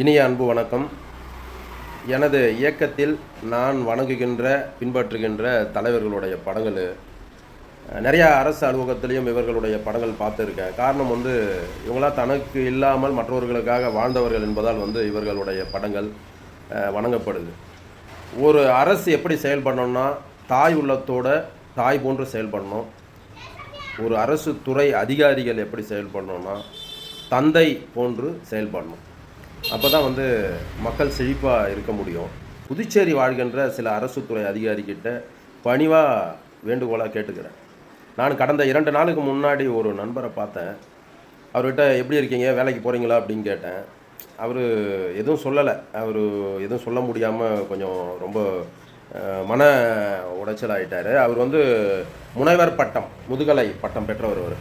இனிய அன்பு வணக்கம். எனது இயக்கத்தில் நான் வணங்குகின்ற பின்பற்றுகின்ற தலைவர்களுடைய படங்கள் நிறையா அரசு அலுவலகத்திலையும் இவர்களுடைய படங்கள் பார்த்துருக்கேன். காரணம் வந்து இவங்களாம் தனக்கு இல்லாமல் மற்றவர்களுக்காக வாழ்ந்தவர்கள் என்பதால் வந்து இவர்களுடைய படங்கள் வணங்கப்படுது. ஒரு அரசு எப்படி செயல்படணும்னா தாய் உள்ளத்தோட தாய் போன்று செயல்படணும். ஒரு அரசு துறை அதிகாரிகள் எப்படி செயல்படணும்னா தந்தை போன்று செயல்படணும். அப்போ தான் வந்து மக்கள் செழிப்பாக இருக்க முடியும். புதுச்சேரி வாழ்கின்ற சில அரசு துறை அதிகாரிகிட்ட பணிவாக வேண்டுகோளாக கேட்டுக்கிறேன். நான் கடந்த இரண்டு நாளுக்கு முன்னாடி ஒரு நண்பரை பார்த்தேன். அவர்கிட்ட எப்படி இருக்கீங்க? வேலைக்கு போகிறீங்களா அப்படின்னு கேட்டேன். அவர் எதுவும் சொல்லலை. அவர் எதுவும் சொல்ல முடியாமல் கொஞ்சம் ரொம்ப மன உடைச்சல் ஆயிட்டாரு அவர் வந்து முனைவர் பட்டம் முதுகலை பட்டம் பெற்றவர் அவர்.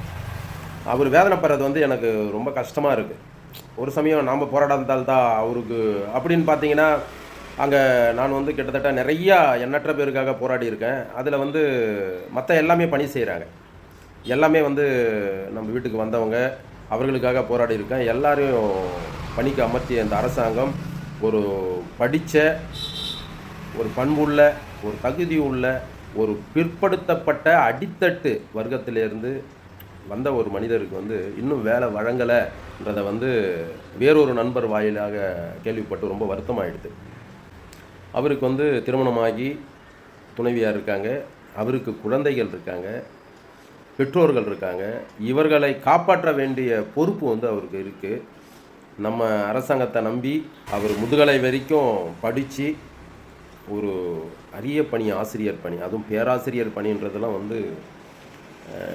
அவர் வேதனைப்படுறது வந்து எனக்கு ரொம்ப கஷ்டமாக இருக்குது ஒரு சமயம் நாம் போராடாதால் தான் அவருக்கு அப்படின்னு பார்த்தீங்கன்னா அங்கே நான் வந்து கிட்டத்தட்ட நிறையா எண்ணற்ற பேருக்காக போராடி இருக்கேன் அதில் வந்து மற்ற எல்லாமே பணி செய்கிறாங்க எல்லாமே வந்து நம்ம வீட்டுக்கு வந்தவங்க அவர்களுக்காக போராடி இருக்கேன் எல்லாரையும் பணிக்கு அமர்த்திய இந்த அரசாங்கம் ஒரு படித்த ஒரு பண்புள்ள ஒரு தகுதி உள்ள ஒரு பிற்படுத்தப்பட்ட அடித்தட்டு வர்க்கத்திலேருந்து வந்த ஒரு மனிதருக்கு வந்து இன்னும் வேலை வழங்கலைன்றதை வந்து வேறொரு நண்பர் வாயிலாக கேள்விப்பட்டு ரொம்ப வருத்தமாயிடுது. அவருக்கு வந்து திருமணமாகி துணைவியார் இருக்காங்க அவருக்கு குழந்தைகள் இருக்காங்க பெற்றோர்கள் இருக்காங்க. இவர்களை காப்பாற்ற வேண்டிய பொறுப்பு வந்து அவருக்கு இருக்குது நம்ம அரசாங்கத்தை நம்பி அவர் முதுகலை வரைக்கும் படித்து ஒரு அரிய பணி ஆசிரியர் பணி அதுவும் பேராசிரியர் பணின்றதெல்லாம் வந்து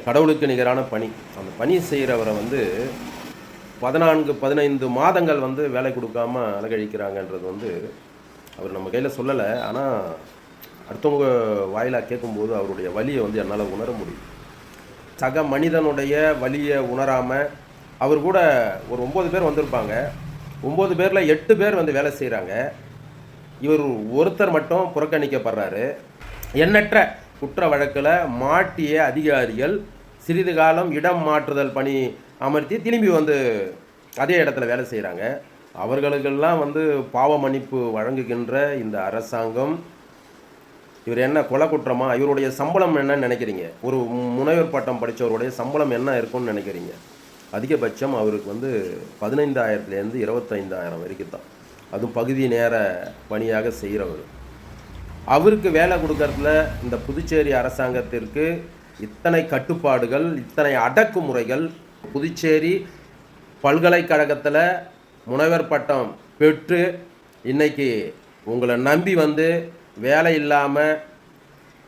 கடவுளுக்கு நிகரான பணி. அந்த பணி செய்கிறவரை வந்து பதினான்கு பதினைந்து மாதங்கள் வந்து வேலை கொடுக்காம அலகழிக்கிறாங்கன்றது வந்து அவர் நம்ம கையில் சொல்லலை. ஆனால் அடுத்தவங்க வாயிலாக கேட்கும்போது அவருடைய வலியை வந்து என்னால் உணர முடியும். சக மனிதனுடைய வலியை உணராமல் அவர் கூட ஒரு ஒம்பது பேர் வந்திருப்பாங்க. ஒம்பது பேரில் எட்டு பேர் வந்து வேலை செய்கிறாங்க இவர் ஒருத்தர் மட்டும் புறக்கணிக்கப்படுறாரு. எண்ணற்ற குற்ற வழக்கில் மாட்டிய அதிகாரிகள் சிறிது காலம் இடம் மாற்றுதல் பணி அமர்த்தி திரும்பி வந்து அதே இடத்துல வேலை செய்கிறாங்க அவர்களுக்கெல்லாம் வந்து பாவ மன்னிப்பு வழங்குகின்ற இந்த அரசாங்கம் இவர் என்ன கொலை குற்றமா? இவருடைய சம்பளம் என்னன்னு நினைக்கிறீங்க. ஒரு முனைவர் பட்டம் படித்தவருடைய சம்பளம் என்ன இருக்கும்னு நினைக்கிறீங்க. அதிகபட்சம் அவருக்கு வந்து பதினைந்தாயிரத்துலேருந்து இருபத்தைந்தாயிரம் வரைக்கும் தான் அதுவும் பகுதி நேர பணியாக செய்கிறவர் அவருக்கு வேலை கொடுக்கறதுல இந்த புதுச்சேரி அரசாங்கத்திற்கு இத்தனை கட்டுப்பாடுகள் இத்தனை அடக்குமுறைகள். புதுச்சேரி பல்கலைக்கழகத்தில் முனைவர் பட்டம் பெற்று இன்னைக்கு உங்களை நம்பி வந்து வேலை இல்லாமல்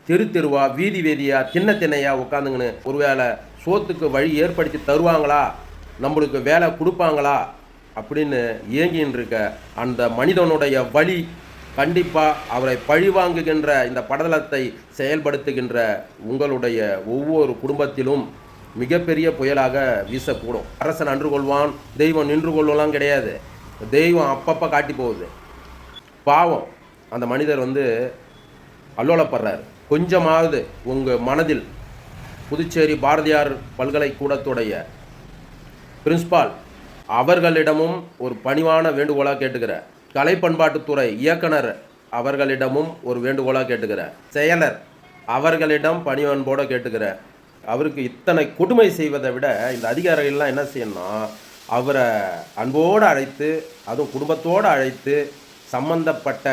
தெரு தெருவா வீதி வீதியாக தின்ன திண்ணையா உட்காந்துங்கன்னு ஒருவேளை சோத்துக்கு வழி ஏற்படுத்தி தருவாங்களா? நம்மளுக்கு வேலை கொடுப்பாங்களா? அப்படின்னு இயங்கின்னு இருக்க அந்த மனிதனுடைய வழி கண்டிப்பாக அவரை பழிவாங்குகின்ற இந்த படலத்தை செயல்படுத்துகின்ற உங்களுடைய ஒவ்வொரு குடும்பத்திலும் மிகப்பெரிய புயலாக வீசக்கூடும். அரசன் அன்று கொள்வான் தெய்வம் நின்று கொள்வலாம் கிடையாது. தெய்வம் அப்பப்போ காட்டி போகுது. பாவம். அந்த மனிதர் வந்து அல்லோலப்படுறார். கொஞ்சமாவது உங்கள் மனதில் புதுச்சேரி பாரதியார் பல்கலைக்கூடத்துடைய பிரின்ஸ்பால் அவர்களிடமும் ஒரு பணிவான வேண்டுகோளாக கேட்டுக்கிறேன் கலை பண்பாட்டுத்துறை இயக்குனர் அவர்களிடமும் ஒரு வேண்டுகோளாக கேட்டுக்கிறேன் செயலர் அவர்களிடம் பணிவன்போட கேட்டுக்கிறேன் அவருக்கு இத்தனை கொடுமை செய்வதை விட இந்த அதிகாரிகள்லாம் என்ன செய்யணும்னா அவரை அன்போடு அழைத்து அதுவும் குடும்பத்தோடு அழைத்து சம்பந்தப்பட்ட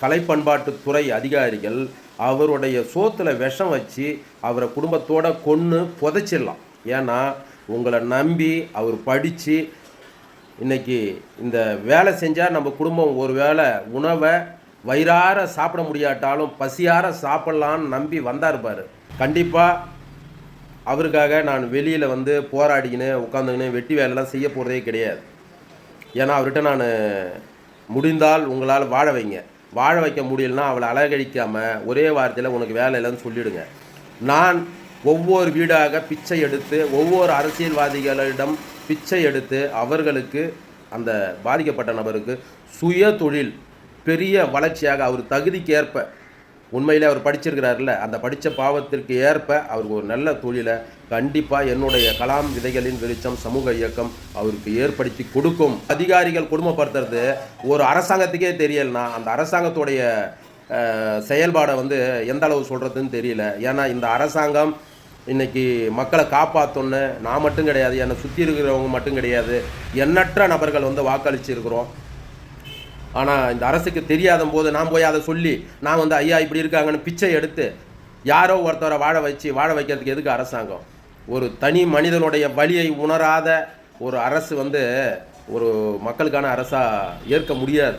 கலை பண்பாட்டுத்துறை அதிகாரிகள் அவருடைய சோத்தில் விஷம் வச்சு அவரை குடும்பத்தோடு கொன்று புதைச்சிடலாம். ஏன்னா உங்களை நம்பி அவர் படித்து இன்றைக்கி இந்த வேலை செஞ்சால் நம்ம குடும்பம் ஒரு வேளை உணவை வயிறார சாப்பிட முடியாட்டாலும் பசியார சாப்பிட்லான்னு நம்பி வந்தார் பாரு. கண்டிப்பாக அவருக்காக நான் வெளியில் வந்து போராடிக்கின்னு உட்காந்துக்கின்னு வெட்டி வேலைலாம் செய்ய போகிறதே கிடையாது. ஏன்னா அவர்கிட்ட நான் முடிந்தால் உங்களால் வாழ வைங்க. வாழ வைக்க முடியலன்னா அவளை அழகழிக்காமல் ஒரே வார்த்தையில் உனக்கு வேலை இல்லைன்னு சொல்லிவிடுங்க நான் ஒவ்வொரு வீடாக பிச்சை எடுத்து ஒவ்வொரு அரசியல்வாதிகளிடம் பிச்சை எடுத்து அவர்களுக்கு அந்த பாதிக்கப்பட்ட நபருக்கு சுய தொழில் பெரிய வளர்ச்சியாக அவர் தகுதிக்கேற்ப உண்மையிலே அவர் படிச்சிருக்கிறாருல்ல அந்த படித்த பாவத்திற்கு ஏற்ப அவருக்கு ஒரு நல்ல தொழிலை கண்டிப்பாக என்னுடைய கலாம் விதைகளின் வெளிச்சம் சமூக இயக்கம் அவருக்கு ஏற்படுத்தி கொடுக்கும். அதிகாரிகள் குடும்பப்படுத்துறது ஒரு அரசாங்கத்துக்கே தெரியலனா அந்த அரசாங்கத்துடைய செயல்பாடை வந்து எந்த அளவு சொல்கிறதுன்னு தெரியல. ஏன்னா இந்த அரசாங்கம் இன்றைக்கி மக்களை காப்பாற்றணுன்னு நான் மட்டும் கிடையாது என்னை சுற்றி இருக்கிறவங்க மட்டும் கிடையாது. எண்ணற்ற நபர்கள் வந்து வாக்களிச்சிருக்கிறோம். ஆனால் இந்த அரசுக்கு தெரியாத போது நான் போய் அதை சொல்லி நான் வந்து ஐயா இப்படி இருக்காங்கன்னு பிச்சை எடுத்து யாரோ ஒருத்தரை வாழ வச்சு வாழ வைக்கிறதுக்கு எதுக்கு அரசாங்கம்? ஒரு தனி மனிதனுடைய வலியை உணராத ஒரு அரசு வந்து ஒரு மக்களுக்கான அரசாக ஏற்க முடியாது.